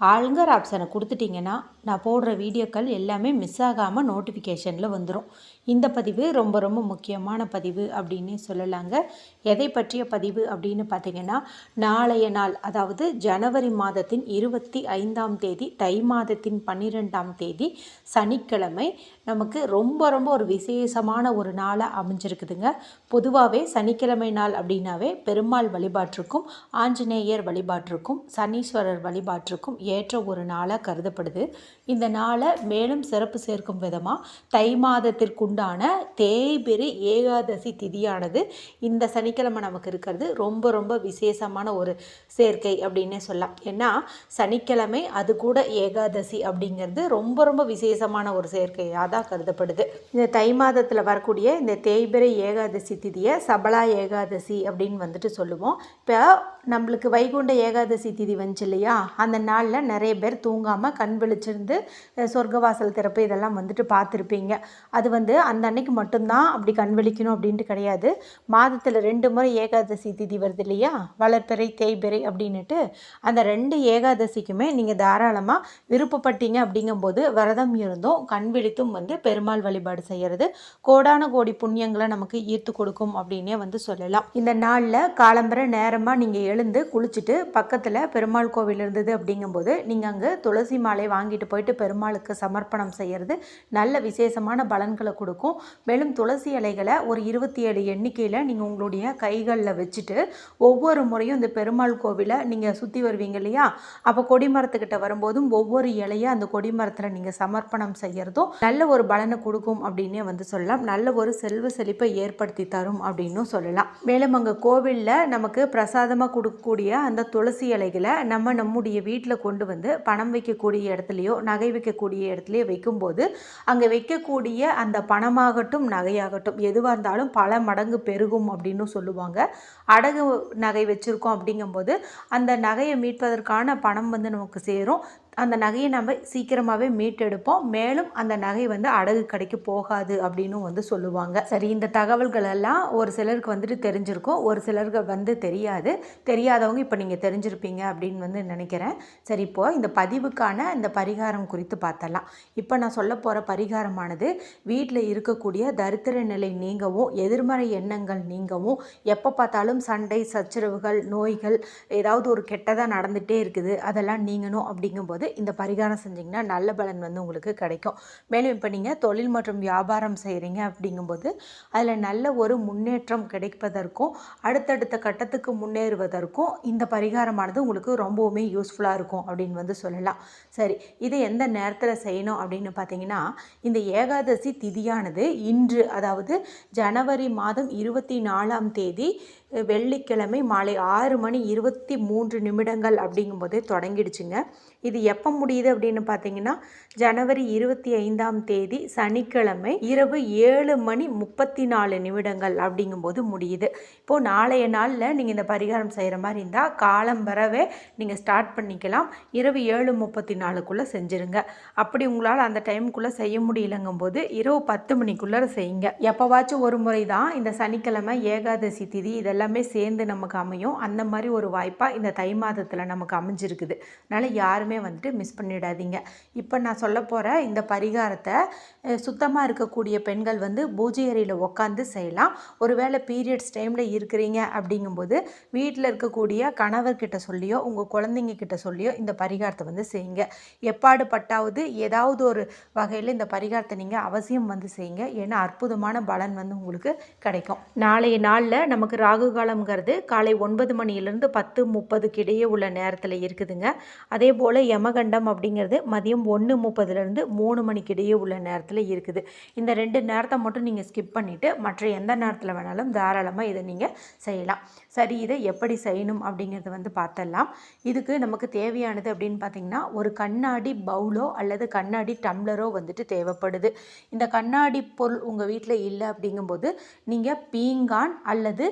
ஆளுங்கர் ஆப்ஷனை கொடுத்துட்டிங்கன்னா நான் போடுற வீடியோக்கள் எல்லாமே மிஸ் ஆகாமல் நோட்டிஃபிகேஷனில் வந்துடும் இந்த பதிவு ரொம்ப ரொம்ப முக்கியமான பதிவு அப்படின்னே சொல்லலாங்க. எதை பற்றிய பதிவு அப்படின்னு பார்த்தீங்கன்னா நாளைய நாள் அதாவது ஜனவரி மாதத்தின் இருபத்தி ஐந்தாம் தேதி தை மாதத்தின் பன்னிரெண்டாம் தேதி சனிக்கிழமை நமக்கு ரொம்ப ரொம்ப ஒரு விசேஷமான ஒரு நாளாக அமைஞ்சிருக்குதுங்க. பொதுவாகவே சனிக்கிழமை நாள் அப்படின்னாவே பெருமாள் வழிபாட்டிற்கும் ஆஞ்சநேயர் வழிபாட்டிற்கும் சனீஸ்வரர் வழிபாட்டிற்கும் ஏற்ற ஒரு நாளாக கருதப்படுது. இந்த நாளை மேலும் சிறப்பு சேர்க்கும் விதமாக தை மாதத்திற்குண்டான தேய்பெரு ஏகாதசி திதியானது இந்த சனிக்கிழமை நமக்கு இருக்கிறது. ரொம்ப ரொம்ப விசேஷமான ஒரு சேர்க்கை அப்படின்னே சொல்லலாம். ஏன்னா சனிக்கிழமை அது கூட ஏகாதசி அப்படிங்கிறது ரொம்ப ரொம்ப விசேஷமான ஒரு சேர்க்கையாக தான் கருதப்படுது. இந்த தை மாதத்தில் வரக்கூடிய இந்த தேய்பிரை ஏகாதசி திதியை சபலா ஏகாதசி அப்படின்னு வந்துட்டு சொல்லுவோம். இப்போ நம்மளுக்கு வைகுண்ட ஏகாதசி திதி வந்துச்சு இல்லையா? அந்த நாளில் நிறைய பேர் தூங்காமல் கண் விழிச்சிருந்து சொர்க்கவாசல் திறப்பு இதெல்லாம் வந்துட்டு பார்த்துருப்பீங்க. அது வந்து அந்த அன்னைக்கு மட்டும்தான் அப்படி கண் விழிக்கணும் அப்படின்ட்டு கிடையாது. மாதத்தில் ரெண்டு முறை ஏகாதசி திதி வருது இல்லையா? வளர்பிறை தேய்பிறை அப்படின்னுட்டு அந்த ரெண்டு ஏகாதசிக்குமே நீங்கள் தாராளமாக விருப்பப்பட்டீங்க அப்படிங்கும்போது விரதம் இருந்தும் கண் விழித்தும் வந்து பெருமாள் வழிபாடு செய்கிறது கோடான கோடி புண்ணியங்களை நமக்கு ஈர்த்து கொடுக்கும் அப்படின்னே வந்து சொல்லலாம். இந்த நாளில் காலம்பர நேரமாக நீங்கள் எழுந்து குளிச்சுட்டு பக்கத்தில் பெருமாள் கோவில் இருந்தது அப்படிங்கும்போது நீங்கள் அங்கே துளசி மாலை வாங்கிட்டு போயிட்டு பெருமாளுக்கு சமர்ப்பணம் செய்கிறது நல்ல விசேஷமான பலன்களை கொடுக்கும். மேலும் துளசி இலைகளை ஒரு இருபத்தி ஏழு எண்ணிக்கையில் நீங்கள் உங்களுடைய கைகளில் வச்சுட்டு ஒவ்வொரு முறையும் இந்த பெருமாள் கோவிலை நீங்கள் சுற்றி வருவீங்க இல்லையா? அப்போ கொடிமரத்துக்கிட்ட வரும்போதும் ஒவ்வொரு இலையை அந்த கொடிமரத்தில் நீங்கள் சமர்ப்பணம் செய்கிறதும் நல்ல ஒரு பலனை கொடுக்கும் அப்படின்னே வந்து சொல்லலாம். நல்ல ஒரு செல்வ செழிப்பை ஏற்படுத்தி தரும் அப்படின்னும் சொல்லலாம். மேலும் அங்கே கோவிலில் நமக்கு பிரசாதமாக கொடுக்கக்கூடிய அந்த துளசி இலைகளை நம்ம நம்முடைய வீட்டில் கொண்டு கொண்டு வந்து பணம் வைக்கக்கூடிய இடத்துலையோ நகை வைக்கக்கூடிய இடத்துலையோ வைக்கும்போது அங்கே வைக்கக்கூடிய அந்த பணமாகட்டும் நகையாகட்டும் எதுவாக இருந்தாலும் பல மடங்கு பெருகும் அப்படின்னு சொல்லுவாங்க. அடகு நகை வச்சுருக்கோம் அப்படிங்கும்போது அந்த நகையை மீட்பதற்கான பணம் வந்து நமக்கு சேரும். அந்த நகையை நம்ம சீக்கிரமாகவே மீட்டெடுப்போம். மேலும் அந்த நகை வந்து அடகு கடைக்கு போகாது அப்படின்னு வந்து சொல்லுவாங்க. சரி இந்த தகவல்கள் எல்லாம் ஒரு சிலருக்கு வந்துட்டு தெரிஞ்சிருக்கும். ஒரு சிலருக்கு வந்து தெரியாது. தெரியாதவங்க இப்போ நீங்கள் தெரிஞ்சிருப்பீங்க அப்படின்னு வந்து நினைக்கிறேன். சரி இப்போ இந்த பதிவுக்கான இந்த பரிகாரம் குறித்து பார்த்தலாம் இப்போ நான் சொல்ல போகிற பரிகாரமானது வீட்டில் இருக்கக்கூடிய தரித்திர நிலை நீங்கவும் எதிர்மறை எண்ணங்கள் நீங்கவும் எப்போ பார்த்தாலும் சண்டை சச்சரவுகள் நோய்கள் ஏதாவது ஒரு கெட்டதாக நடந்துகிட்டே இருக்குது. அதெல்லாம் நீங்கணும் அப்படிங்கும்போது இந்த பரிகாரம் செஞ்சிங்கன்னா நல்ல பலன் வந்து உங்களுக்கு கிடைக்கும். மேலும் இப்போ நீங்கள் தொழில் மற்றும் வியாபாரம் செய்கிறீங்க அப்படிங்கும்போது அதில் நல்ல ஒரு முன்னேற்றம் கிடைப்பதற்கும் அடுத்தடுத்த கட்டத்துக்கு முன்னேறுவதற்கும் இந்த பரிகாரமானது உங்களுக்கு ரொம்பவுமே யூஸ்ஃபுல்லாக இருக்கும் அப்படின்னு வந்து சொல்லலாம். சரி இதை எந்த நேரத்தில் செய்யணும் அப்படின்னு பார்த்தீங்கன்னா இந்த ஏகாதசி திதியானது இன்று அதாவது ஜனவரி மாதம் இருபத்தி நாலாம் தேதி வெள்ளிக்கிழமை மாலை ஆறு மணி இருபத்தி மூன்று நிமிடங்கள் அப்படிங்கும்போதே தொடங்கிடுச்சுங்க. இது எப்போ முடியுது அப்படின்னு பார்த்தீங்கன்னா ஜனவரி இருபத்தி ஐந்தாம் தேதி சனிக்கிழமை இரவு ஏழு மணி முப்பத்தி நாலு நிமிடங்கள் அப்படிங்கும்போது முடியுது. இப்போது நாளைய நாளில் நீங்கள் இந்த பரிகாரம் செய்கிற மாதிரி இருந்தால் காலம் வரவே நீங்கள் ஸ்டார்ட் பண்ணிக்கலாம். இரவு ஏழு முப்பத்தி நாலுக்குள்ளே செஞ்சுருங்க. அப்படி உங்களால் அந்த டைமுக்குள்ளே செய்ய முடியலங்கும்போது இரவு பத்து மணிக்குள்ளே செய்யுங்க. எப்போவாச்சும் ஒரு முறை தான் இந்த சனிக்கிழமை ஏகாதசி திதி இதெல்லாம் எல்லாமே சேர்ந்து நமக்கு அமையும். அந்த மாதிரி ஒரு வாய்ப்பாக இந்த தை மாதத்தில் நமக்கு அமைஞ்சிருக்குது. அதனால் யாருமே வந்துட்டு மிஸ் பண்ணிடாதீங்க. இப்போ நான் சொல்ல போகிற இந்த பரிகாரத்தை சுத்தமாக இருக்கக்கூடிய பெண்கள் வந்து பூஜை அறையில் உட்காந்து செய்யலாம். ஒருவேளை பீரியட்ஸ் டைமில் இருக்கிறீங்க அப்படிங்கும்போது வீட்டில் இருக்கக்கூடிய கணவர்கிட்ட சொல்லியோ உங்கள் குழந்தைங்க கிட்ட சொல்லியோ இந்த பரிகாரத்தை வந்து செய்யுங்க. எப்பாடு பட்டாவது ஏதாவது ஒரு வகையில் இந்த பரிகாரத்தை நீங்கள் அவசியம் வந்து செய்யுங்க. ஏன்னா அற்புதமான பலன் வந்து உங்களுக்கு கிடைக்கும். நாளைய நாளில் நமக்கு ராகு காலம்ங்கிறது காலை ஒன்பது மணியிலிருந்து பத்து முப்பதுக்கு இடையே உள்ள நேரத்தில் இருக்குதுங்க. அதே போல் யமகண்டம் அப்படிங்கிறது மதியம் ஒன்று முப்பதுலேருந்து மூணு மணிக்கு இடையே உள்ள நேரத்தில் இருக்குது. இந்த ரெண்டு நேரத்தை மட்டும் நீங்கள் ஸ்கிப் பண்ணிவிட்டு மற்ற எந்த நேரத்தில் வேணாலும் தாராளமாக இதை நீங்கள் செய்யலாம். சரி இதை எப்படி செய்யணும் அப்படிங்கிறது வந்து பார்த்தலாம் இதுக்கு நமக்கு தேவையானது அப்படின்னு பார்த்திங்கன்னா ஒரு கண்ணாடி பவுலோ அல்லது கண்ணாடி டம்ளரோ வந்துட்டு தேவைப்படுது. இந்த கண்ணாடி பொருள் உங்கள் வீட்டில் இல்லை அப்படிங்கும்போது நீங்கள் பீங்கான் அல்லது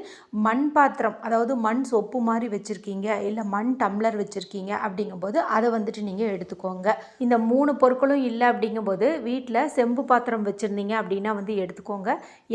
மண் பாத்திரம் அதாவது மண் சொப்பு மாதிரி வச்சுருக்கீங்க இல்லை மண் டம்ளர் வச்சுருக்கீங்க அப்படிங்கும்போது அதை வந்துட்டு நீங்கள் எடுத்துக்கோங்க. இந்த மூணு பொருட்களும் இல்லை அப்படிங்கும்போது வீட்டில் செம்பு பாத்திரம் வச்சுருந்தீங்க அப்படின்னா வந்து எடுத்துக்கோங்க.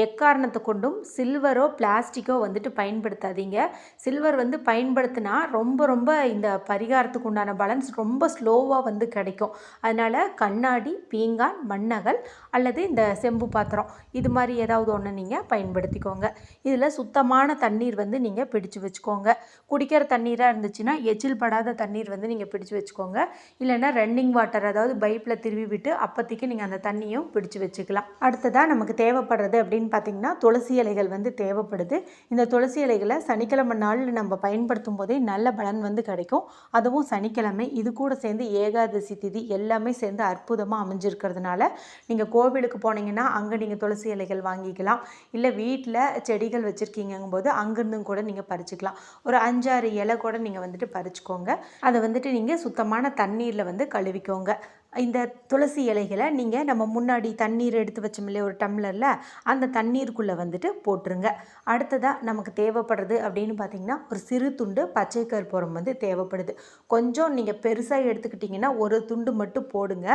எக்காரணத்தை கொண்டும் சில்வரோ பிளாஸ்டிக்கோ வந்துட்டு பயன்படுத்தாதீங்க. சில்வர் வந்து பயன்படுத்தினா ரொம்ப ரொம்ப இந்த பரிகாரத்துக்கு உண்டான பேலன்ஸ் ரொம்ப ஸ்லோவாக வந்து கிடைக்கும். அதனால் கண்ணாடி பீங்கான் மண்ணகல் அல்லது இந்த செம்பு பாத்திரம் இது மாதிரி ஏதாவது ஒன்று நீங்கள் பயன்படுத்திக்கோங்க. இதில் சுத்தமான தண்ணி தண்ணீர் வந்து நீங்கள் பிடிச்சு வச்சுக்கோங்க. குடிக்கிற தண்ணீராக இருந்துச்சுன்னா எச்சில் படாத தண்ணீர் வந்து நீங்கள் பிடிச்சு வச்சுக்கோங்க. இல்லைன்னா ரன்னிங் வாட்டர் அதாவது பைப்பில் திருவி விட்டு அப்போதைக்கு நீங்கள் அந்த தண்ணியும் பிடிச்சு வச்சுக்கலாம். அடுத்ததாக நமக்கு தேவைப்படுறது அப்படின்னு பார்த்தீங்கன்னா துளசி இலைகள் வந்து தேவைப்படுது. இந்த துளசி இலைகளை சனிக்கிழமை நாள் நம்ம பயன்படுத்தும் போதே நல்ல பலன் வந்து கிடைக்கும். அதுவும் சனிக்கிழமை. இது கூட சேர்ந்து ஏகாதசி திதி எல்லாமே சேர்ந்து அற்புதமாக அமைஞ்சிருக்கிறதுனால நீங்கள் கோவிலுக்கு போனீங்கன்னா அங்கே நீங்கள் துளசி இலைகள் வாங்கிக்கலாம். இல்லை வீட்டில் செடிகள் வச்சுருக்கீங்கும் போது அங்கேருந்தும் கூட நீங்கள் பறிச்சுக்கலாம். ஒரு அஞ்சாறு இலை கூட நீங்கள் வந்துட்டு பறிச்சுக்கோங்க. அதை வந்துட்டு நீங்கள் சுத்தமான தண்ணீரில் வந்து கழுவிக்கோங்க. இந்த துளசி இலைகளை நீங்கள் நம்ம முன்னாடி தண்ணீர் எடுத்து வச்சோம் இல்லையா ஒரு டம்ளரில் அந்த தண்ணீருக்குள்ளே வந்துட்டு போட்டுருங்க. அடுத்ததாக நமக்கு தேவைப்படுறது அப்படின்னு பார்த்தீங்கன்னா ஒரு சிறு துண்டு பச்சை கற்பூரம் வந்து தேவைப்படுது. கொஞ்சம் நீங்கள் பெருசாக எடுத்துக்கிட்டிங்கன்னா ஒரு துண்டு மட்டும் போடுங்க.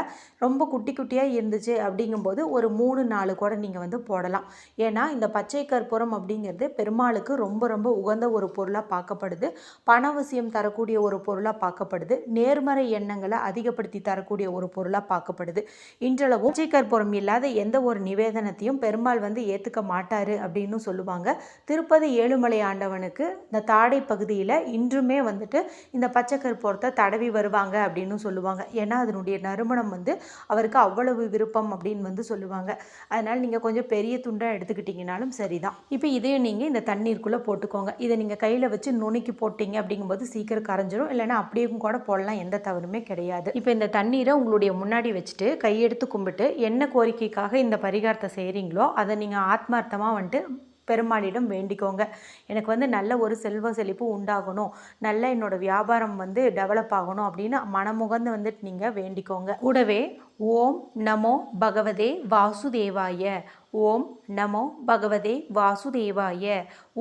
ரொம்ப குட்டி குட்டியாக இருந்துச்சு அப்படிங்கும்போது ஒரு மூணு நாலு கூட நீங்கள் வந்து போடலாம். ஏன்னா இந்த பச்சை கற்பூரம் அப்படிங்கிறது பெருமாளுக்கு ரொம்ப ரொம்ப உகந்த ஒரு பொருளாக பார்க்கப்படுது. பணவசியம் தரக்கூடிய ஒரு பொருளாக பார்க்கப்படுது. நேர்மறை எண்ணங்களை அதிகப்படுத்தி தரக்கூடிய ஒரு ஒரு பொருளாக பார்க்கப்படுது. இன்றளவும் பச்சை கற்பூரம் இல்லாத எந்த ஒரு நிவேதனத்தையும் பெருமாள் வந்து ஏற்றுக்க மாட்டார் அப்படின்னு சொல்லுவாங்க. திருப்பதி ஏழுமலை ஆண்டவனுக்கு இந்த தாடை பகுதியில் இன்றுமே வந்துட்டு இந்த பச்சை கற்பூரத்தை தடவி வருவாங்க அப்படின்னு சொல்லுவாங்க. ஏன்னா அதனுடைய நறுமணம் வந்து அவருக்கு அவ்வளவு விருப்பம் அப்படின்னு வந்து சொல்லுவாங்க. அதனால் நீங்கள் கொஞ்சம் பெரிய துண்டாக எடுத்துக்கிட்டிங்கனாலும் சரிதான். இப்போ இதையும் நீங்கள் இந்த தண்ணீருக்குள்ளே போட்டுக்கோங்க. இதை நீங்கள் கையில் வச்சு நுணுக்கி போட்டிங்க அப்படிங்கும்போது சீக்கிரம் கரைஞ்சிரும். இல்லைன்னா அப்படியும் கூட போடலாம். எந்த தவறுமே கிடையாது. இப்போ இந்த தண்ணீரை உங்களுக்கு உங்களுடைய முன்னாடி வச்சுட்டு கையெடுத்து கும்பிட்டு என்ன கோரிக்கைக்காக இந்த பரிகாரத்தை செய்கிறீங்களோ அதை நீங்கள் ஆத்மார்த்தமாக வந்துட்டு பெருமாளிடம் வேண்டிக்கோங்க. எனக்கு வந்து நல்ல ஒரு செல்வ செழிப்பு உண்டாகணும். நல்ல என்னோடய வியாபாரம் வந்து டெவலப் ஆகணும் அப்படின்னு மனமுகந்து வந்துட்டு நீங்கள் வேண்டிக்கோங்க. கூடவே ஓம் நமோ பகவதே வாசுதேவாய. ஓம் நமோ பகவதே வாசுதேவாய.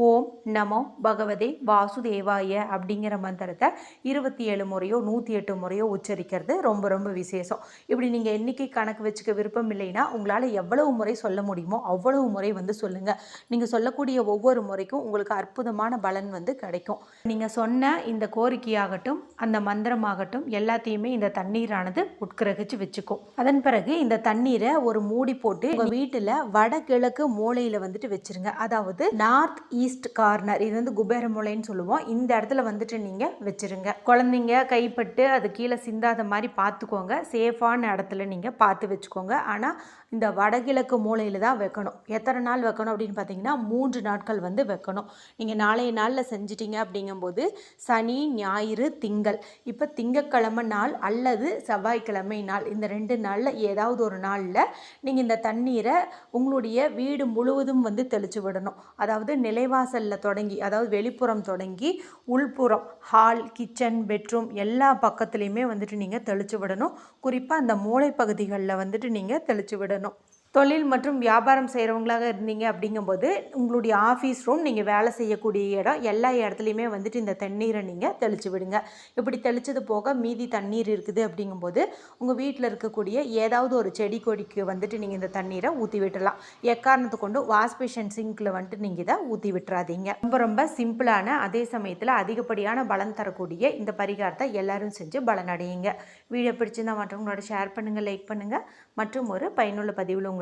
ஓம் நமோ பகவதே வாசுதேவாய அப்படிங்கிற மந்திரத்தை இருபத்தி ஏழு முறையோ நூற்றி எட்டு முறையோ உச்சரிக்கிறது. ரொம்ப ரொம்ப விசேஷம். இப்படி நீங்கள் எண்ணிக்கை கணக்கு வச்சுக்க விருப்பம் இல்லைன்னா உங்களால் எவ்வளவு முறை சொல்ல முடியுமோ அவ்வளவு முறை வந்து சொல்லுங்கள் நீங்கள் சொல்லக்கூடிய ஒவ்வொரு முறைக்கும் உங்களுக்கு அற்புதமான பலன் வந்து கிடைக்கும். நீங்கள் சொன்ன இந்த கோரிக்கையாகட்டும் அந்த மந்திரமாகட்டும் எல்லாத்தையுமே இந்த தண்ணீரானது உட்கிரகிச்சு வச்சுக்கும். அதன் பிறகு இந்த தண்ணீரை ஒரு மூடி போட்டு உங்கள் வீட்டில் வடகிழக்கு மூலையில் வந்துட்டு வச்சுருங்க. அதாவது நார்த் ஈஸ்ட் கார்னர் இது வந்து குபேர மூலைன்னு சொல்லுவோம். இந்த இடத்துல வந்துட்டு நீங்கள் வச்சுருங்க. குழந்தைங்க கைப்பட்டு அது கீழே சிந்தாத மாதிரி பார்த்துக்கோங்க. சேஃபான இடத்துல நீங்கள் பார்த்து வச்சுக்கோங்க. ஆனால் இந்த வடகிழக்கு மூலையில் தான் வைக்கணும். எத்தனை நாள் வைக்கணும் அப்படின்னு பார்த்தீங்கன்னா மூன்று நாட்கள் வந்து வைக்கணும். நீங்கள் நாளைய நாளில் செஞ்சிட்டிங்க அப்படிங்கும்போது சனி ஞாயிறு திங்கள். இப்போ திங்கக்கிழமை நாள் அல்லது செவ்வாய்க்கிழமை நாள். இந்த ரெண்டு நாளில் ஏதாவது ஒரு நாளில் நீங்கள் இந்த தண்ணீரை உங்களுடைய வீடு முழுவதும் வந்து தெளித்து விடணும். அதாவது நிலைவாசலில் தொடங்கி அதாவது வெளிப்புறம் தொடங்கி உள்புறம் ஹால் கிச்சன் பெட்ரூம் எல்லா பக்கத்துலேயுமே வந்துட்டு நீங்கள் தெளித்து விடணும். குறிப்பாக அந்த மூளை பகுதிகளில் வந்துட்டு நீங்கள் தெளித்து விடணும். தொழில் மற்றும் வியாபாரம் செய்கிறவங்களாக இருந்தீங்க அப்படிங்கும்போது உங்களுடைய ஆஃபீஸ் ரூம் நீங்கள் வேலை செய்யக்கூடிய இடம் எல்லா இடத்துலையுமே வந்துட்டு இந்த தண்ணீரை நீங்கள் தெளித்து விடுங்க. இப்படி தெளித்தது போக மீதி தண்ணீர் இருக்குது அப்படிங்கும்போது உங்கள் வீட்டில் இருக்கக்கூடிய ஏதாவது ஒரு செடி கொடிக்கு வந்துட்டு நீங்கள் இந்த தண்ணீரை ஊற்றி விட்டுடலாம் எக்காரணத்தை கொண்டு வாஷ்பேஷன் சிங்கில் வந்துட்டு நீங்கள் இதை ஊற்றி விட்டுறாதீங்க. ரொம்ப ரொம்ப சிம்பிளான அதே சமயத்தில் அதிகப்படியான பலன் தரக்கூடிய இந்த பரிகாரத்தை எல்லாரும் செஞ்சு பலனடையுங்க. வீடியோ பிடிச்சிருந்தா மற்றவங்களோட ஷேர் பண்ணுங்கள் லைக் பண்ணுங்கள் மற்றும் ஒரு பயனுள்ள பதிவில்